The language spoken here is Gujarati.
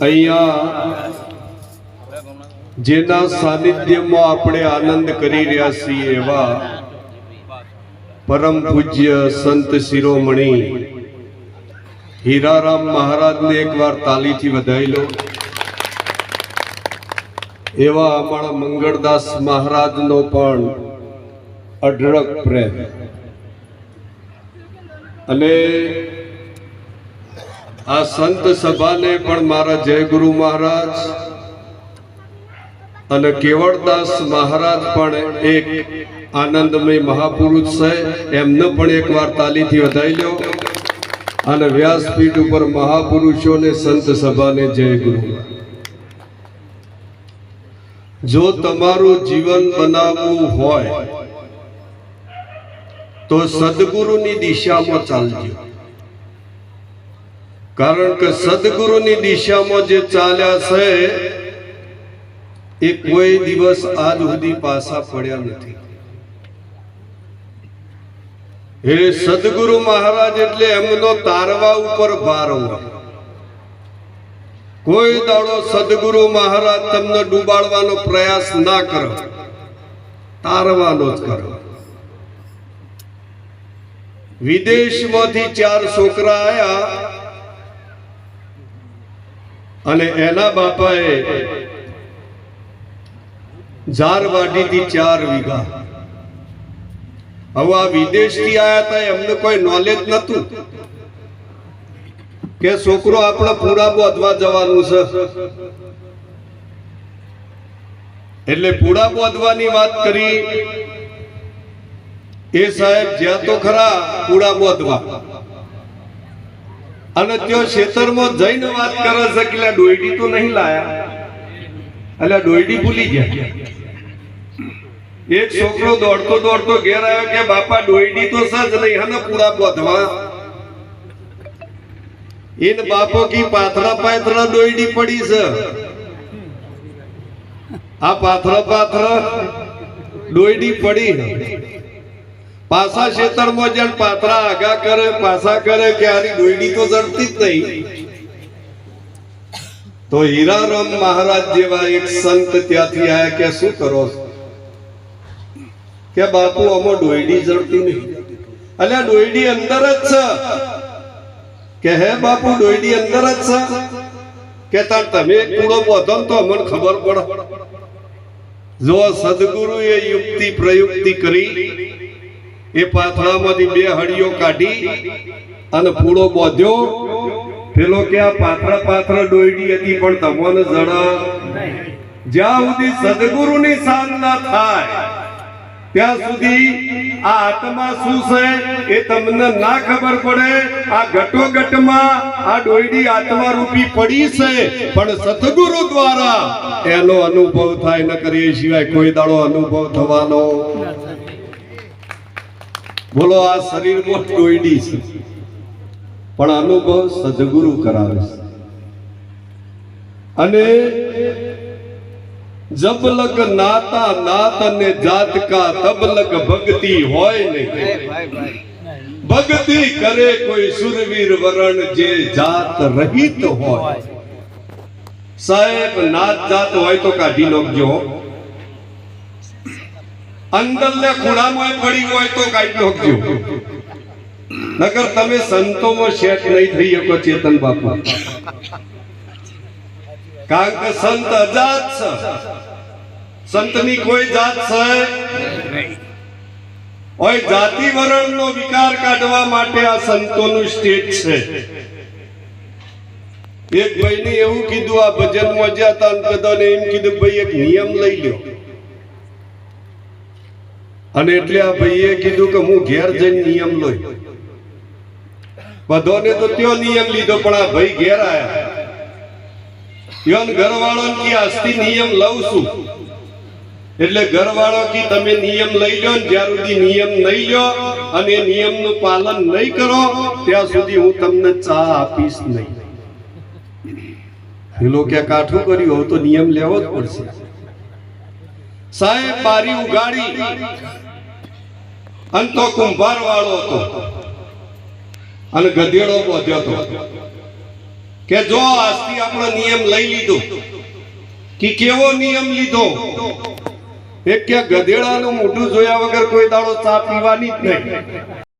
અહીંયા જેના સાનિધ્યમાં આપણે આનંદ કરી રહ્યા છીએ એવા પરમ પૂજ્ય સંત શિરોમણી હીરારામ મહારાજને એકવાર તાલીથી વધાવી લો. એવા અમારા મંગળદાસ મહારાજનો પણ અઢળક પ્રેમ. અને આ સંત સભાને પણ મારા જય ગુરુ મહારાજ અને કેવળદાસ મહારાજ પણ એક આનંદમય મહાપુરુષ છે. એમને પણ એકવાર તાલીથી વધાવી લો અને વ્યાસપીઠ ઉપર મહાપુરુષોને સંત સભાને જય ગુરુ જો તમારું જીવન બનાવવું હોય, તો સદગુરુની દિશામાં ચાલજો. કારણ કે સદગુરુની દિશામાં જે ચાલ્યા છે, એ કોઈ દિવસ આજ સુધી પાછા પડ્યા નથી. હે સદગુરુ મહારાજ, એટલે એમનો તારવા ઉપર ભાર કોઈ દાડો સદગુરુ મહારાજ તમને ડૂબાડવાનો પ્રયાસ ના કરો, તારવાનો જ કરો. વિદેશમાંથી ચાર છોકરા આયા અને એના બાપાએ ઝારવાડીથી ચાર વીઘા. હવે આ વિદેશથી આવ્યા હતા એમને કોઈ નોલેજ નહોતું કે છોકરો આપણે પૂરા બોધવા જવાનું છે. એટલે પૂરા બોધવાની વાત કરી. એ સાહેબ, જ્યાં તો ખરા પૂરા બોધવા અને ત્યાં ખેતરમાં જઈને વાત કરે છે કે ડોયડી તો નહીં લાયા. એટલે ડોયડી ભૂલી ગયા. એક છોકરો દોડતો દોડતો ઘેર આવ્યો કે બાપા ડોયડી તો સજ નહીં, હને પૂરા બોધવા ઇન બાપો કી પાથરા પાથરા ડોયડી પડી છે. આ પાથરા પાથરા ડોયડી પડી. પાછા ખેતરમાં જણ પાથરા આગા કરે, પાછા કરે કે આની ડોયડી તો જડતી જ નહીં. તો હીરારામ મહારાજ જેવા એક સંત ત્યાંથી આયા કે શું કરો કે બાપુ, આમાં ડોયડી જડતી નહીં. અલ્યા ડોયડી અંદર જ છે. કે હે બાપુ, ડોયડી અંદર જ છે. કે તાર તમે કૂડો બોધો તો અમને ખબર પડે. જો સદગુરુ એ યુક્તિ પ્રયુક્તિ કરી એ પાથરામાંથી બે હળીઓ કાઢી અને પૂળો બોધ્યો. પેલો કે, આ પાથરા પાથરા ડોયડી હતી, પણ તમને જણા જ્યાં સુધી સદગુરુની શાન ના થાય, ત્યાં સુધી આ આત્મા શું છે એ તમને ના ખબર પડે. આ ઘટો ઘટમાં આ ડોયડી આત્મા રૂપી પડી છે, પણ સદગુરુ દ્વારા એનો અનુભવ થાય. ન કરીએ સિવાય કોઈ દાડો અનુભવ થવાનો. બોલો આ શરીરમાં ટોયડી છે. પણ અનુભવ સદગુરુ કરાવે છે. અને જબ લગ નાતા નાત અને જાત કા તબ લગ ભક્તિ હોય ને ભક્તિ કરે કોઈ સુરવીર વરણ જે જાત રહિત હોય. સાહેબ નાત જાત હોય તો કાઢી નાખજો. અંદર ને ખૂણામાં પડી હોય તો કાઢી નાખજો. નગર તમે સંતોમાં શેઠ નહીં થઈ શકો, ચેતન બાપુ. કારણ કે સંત અજાત છે સંતની કોઈ જાત છે ઓય, જાતિ વર્ણનો વિકાર કાઢવા માટે આ સંતોનું સ્ટેજ છે. એક ભાઈને એવું કીધું, આ ભજનમાં જ્યાં હતા એમ કીધું, ભાઈ, એક નિયમ લઈ લ્યો. અને એટલે આ ભાઈએ કીધું કે હું ઘેર જઈને નિયમ લોય. બધોને તો ત્યો નિયમ લીધો, પણ આ ભાઈ ઘેર આયા. યોન ઘરવાળો કી આજથી નિયમ લઉં છું. એટલે ઘરવાળો કી તમે નિયમ લઈ લો જ્યાં સુધી નિયમ નહીં લો અને એ નિયમનું પાલન નહીં કરો, ત્યાં સુધી હું તમને ચા આપીશ નહીં. કે કાઠું કર્યું, હવે તો નિયમ લેવો જ પડશે. સાહેબ, બારી ઉગાડી. અંતો કુંભાર વાળો હતો. અને ગધેડો પહોંચ્યો હતો કે જો આજથી આપણો નિયમ લઈ લીધો કે કેવો નિયમ લીધો? એક કે ગધેડાનું મોઢું જોયા વગર કોઈ દાડો ચા પીવાની જ નહીં.